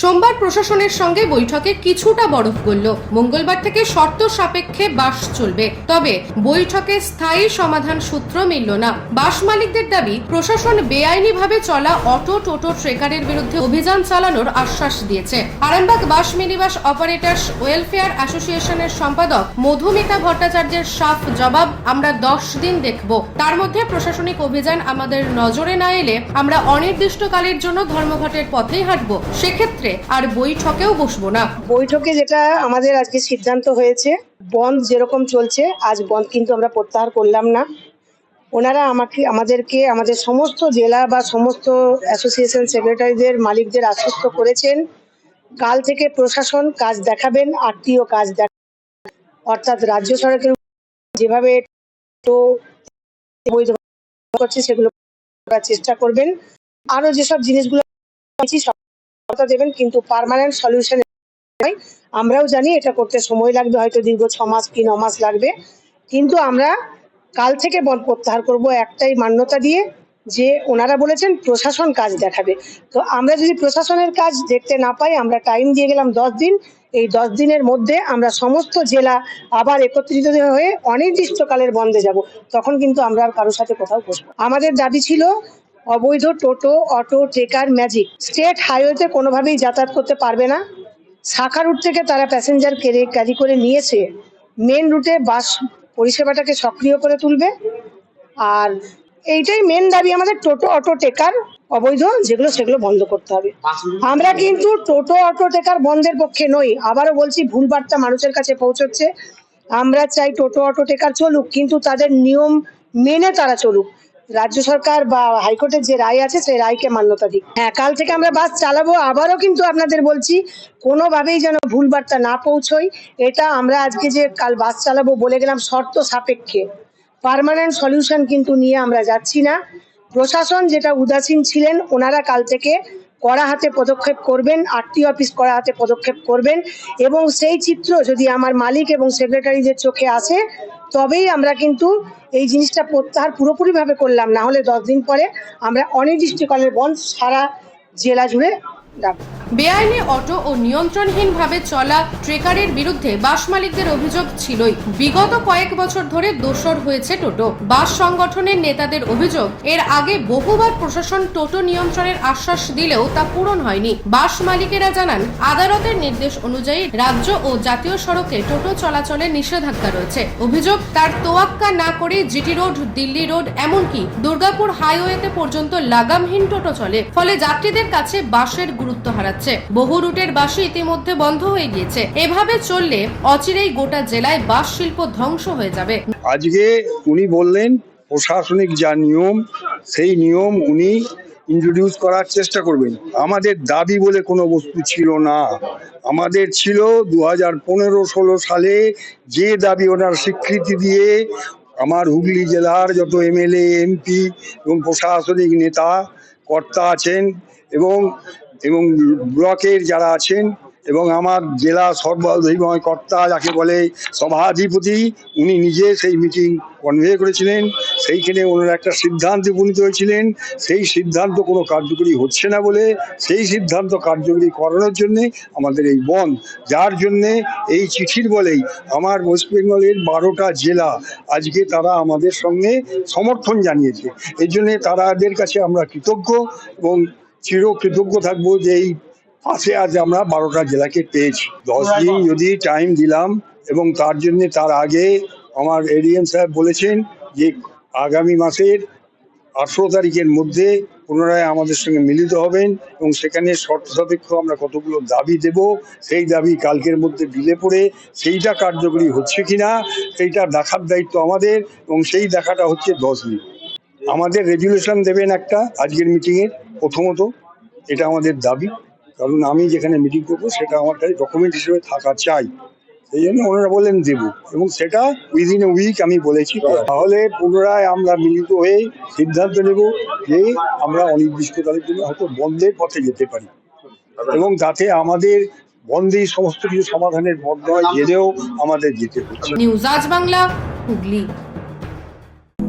সোমবার প্রশাসনের সঙ্গে বৈঠকে কিছুটা বরফ গলল মঙ্গলবার থেকে শর্ত সাপেক্ষে বাস চলবে। তবে বৈঠকে স্থায়ী সমাধান সূত্র মিলল না। বাস মালিকদের দাবি, প্রশাসন বেআইনিভাবে চলা অটো, টোটো, ট্রেকারের বিরুদ্ধে অভিযান চালানোর আশ্বাস দিয়েছে। Arambagh bus minibus operators welfare অ্যাসোসিয়েশনের সম্পাদক মধুমিতা ভট্টাচার্যের সাফ জবাব, আমরা দশ দিন দেখব। তার মধ্যে প্রশাসনিক অভিযান আমাদের নজরে না এলে আমরা অনির্দিষ্টকালের জন্য ধর্মঘটের পথেই হাঁটব। সেক্ষেত্রে আর বৈঠকেও বসবো না। বৈঠকে যেটা আমাদের আজকে সিদ্ধান্ত হয়েছে, বন্ধ যেরকম চলছে, আজ বন্ধ কিন্তু আমরা প্রত্যাহার করলাম না। ওনারা আমাকে, আমাদেরকে, আমাদের সমস্ত জেলা বা সমস্ত অ্যাসোসিয়েশন সেক্রেটারিদের মালিকদের আশ্বস্ত করেছেন, কাল থেকে প্রশাসন কাজ দেখাবেন আরটিও কাজ দেখ অর্থাৎ রাজ্য সড়কের যেভাবে করছে সেগুলো করার চেষ্টা করবেন। আরও যেসব জিনিসগুলো কথা দেবেন, কিন্তু পার্মানেন্ট সলিউশন আমরাও জানি এটা করতে সময় লাগবে, হয়তো দীর্ঘ ছ মাস কি ন মাস লাগবে। কিন্তু আমরা কাল থেকে বন্ধ প্রত্যাহার করব একটাই মান্যতা দিয়ে, যে ওনারা বলেছেন প্রশাসন কাজ দেখাবে। তো আমরা যদি প্রশাসনের কাজ দেখতে না পাই, আমরা টাইম দিয়ে গেলাম দশ দিন। এই দশ দিনের মধ্যে আমরা সমস্ত জেলা আবার একত্রিত হয়ে অনির্দিষ্টকালের বন্ধে যাব। তখন কিন্তু আমরা আর কারোর সাথে কোথাও বসবো আমাদের দাবি ছিল অবৈধ টোটো, অটো, ট্রেকার, ম্যাজিক। স্টেট হাইওয়েতে কোনোভাবেই যাতায়াত করতে পারবে না। শাখা রুট থেকে তারা প্যাসেঞ্জার কেড়ে ক্যারি করে নিয়েছে। মেন রুটে বাস পরিষেবাটাকে সক্রিয় করে তুলবে। আর এইটাই মেন দাবি আমাদের, টোটো, অটো টেকার অবৈধ, যেগুলো সেগুলো বন্ধ করতে হবে। আমরা কিন্তু টোটো, অটো টেকার বন্ধের পক্ষে নই। আবারও বলছি ভুল বার্তা মানুষের কাছে পৌঁছচ্ছে। আমরা চাই টোটো, অটো টেকার চলুক, কিন্তু তাদের নিয়ম মেনে তারা চলুক। রাজ্য সরকার বা হাইকোর্টের যে রায় আছে, সেই রায়কে মান্যতা দিক। হ্যাঁ কাল থেকে আমরা বাস চালাবো। আবারও কিন্তু আপনাদের বলছি, কোনোভাবেই যেন ভুল বার্তা না পৌঁছই এটা আমরা আজকে যে কাল বাস চালাবো বলে গেলাম শর্ত সাপেক্ষে। পারমানেন্ট সলিউশন কিন্তু নিয়ে আমরা যাচ্ছি না। প্রশাসন যেটা উদাসীন ছিলেন, ওনারা কাল থেকে কড়া হাতে পদক্ষেপ করবেন আরটি অফিস কড়া হাতে পদক্ষেপ করবেন এবং সেই চিত্র যদি আমার মালিক এবং সেক্রেটারিদের চোখে আসে, তবেই আমরা কিন্তু এই জিনিসটা প্রত্যাহার পুরোপুরিভাবে করলাম। না হলে দশ দিন পরে আমরা অনির্দিষ্টকালের বন্ধ সারা জেলা জুড়ে রাখব বেআইনি অটো ও নিয়ন্ত্রণহীনভাবে চলা ট্রেকারের বিরুদ্ধে বাস মালিকদের অভিযোগ ছিলই। বিগত কয়েক বছর ধরে দোষর হয়েছে টোটো। বাস সংগঠনের নেতাদের অভিযোগ, এর আগে বহুবার প্রশাসন টোটো নিয়ন্ত্রণের আশ্বাস দিলেও তা পূরণ হয়নি। বাস মালিকেরা জানান, আদালতের নির্দেশ অনুযায়ী রাজ্য ও জাতীয় সড়কে টোটো চলাচলে নিষেধাজ্ঞা রয়েছে। অভিযোগ, তার তোয়াক্কা না করে জিটি রোড, দিল্লি রোড, এমনকি দুর্গাপুর হাইওয়েতে পর্যন্ত লাগামহীন টোটো চলে। ফলে যাত্রীদের কাছে বাসের গুরুত্ব হারাচ্ছে বহু রুটের বাসই ইতিমধ্যে বন্ধ হয়ে গিয়েছে। এভাবে চললে অচিরেই গোটা জেলায় বাস শিল্প ধ্বংস হয়ে যাবে। আজকে উনি বললেন, প্রশাসনিক যা নিয়ম, সেই নিয়ম উনি ইন্ট্রোডিউস করার চেষ্টা করবেন। আমাদের দাবি বলে কোনো বস্তু ছিল না। আমাদের ছিল দু হাজার পনেরো ষোলো সালে যে দাবি ওনার স্বীকৃতি দিয়ে আমার হুগলি জেলার যত এমএলএ, এমপি এবং প্রশাসনিক নেতা, কর্তা আছেন এবং এবং ব্লকের যারা আছেন এবং আমার জেলা সর্বাধিময় কর্তা যাকে বলে সভাধিপতি, উনি নিজে সেই মিটিং কনভে করেছিলেন। সেইখানে ওনারা একটা সিদ্ধান্তে উপনীত হয়েছিলেন। সেই সিদ্ধান্ত কোনো কার্যকরী হচ্ছে না বলে সেই সিদ্ধান্ত কার্যকরী করানোর জন্যে আমাদের এই বন, যার জন্যে এই চিঠির বলেই আমার ওয়েস্ট বেঙ্গলের বারোটা জেলা আজকে তারা আমাদের সঙ্গে সমর্থন জানিয়েছে। এই জন্যে তাদের কাছে আমরা কৃতজ্ঞ এবং চির কৃতজ্ঞ থাকব যে এই পাশে আজ আমরা বারোটা জেলাকে পেয়েছি। দশ দিন যদি টাইম দিলাম এবং তার জন্য তার আগে আমার এডিএম সাহেব বলেছেন যে আগামী মাসের আঠেরো তারিখের মধ্যে পুনরায় আমাদের সঙ্গে মিলিত হবেন এবং সেখানে শর্ত সাপেক্ষ আমরা কতগুলো দাবি দেব সেই দাবি কালকের মধ্যে বিলে পড়ে সেইটা কার্যকরী হচ্ছে কিনা সেইটা দেখার দায়িত্ব আমাদের এবং সেই দেখাটা হচ্ছে দশ দিন। আমাদের রেজুলেশন দেবেন একটা আজকের মিটিংয়ের প্রথমত, এটা আমাদের দাবি। কারণ আমি যেখানে মিটিং করব সেটা আমার কাছে ডকুমেন্ট হিসেবে থাকা চাই। সেই জন্য ওনারা বললেন দেব। এবং সেটা উইদিন এ উইক আমি বলেছি। তাহলে পুনরায় আমরা মিলিত হয়ে সিদ্ধান্ত নেব যে আমরা অনির্দিষ্টকালের জন্য হয়তো বন্ধের পথে যেতে পারি। এবং যাতে আমাদের বন্ধেই সমস্ত কিছু সমাধানের মধ্যে হয় জেনেও আমাদের যেতে হচ্ছে। নিউজ আজ বাংলা, হুগলি।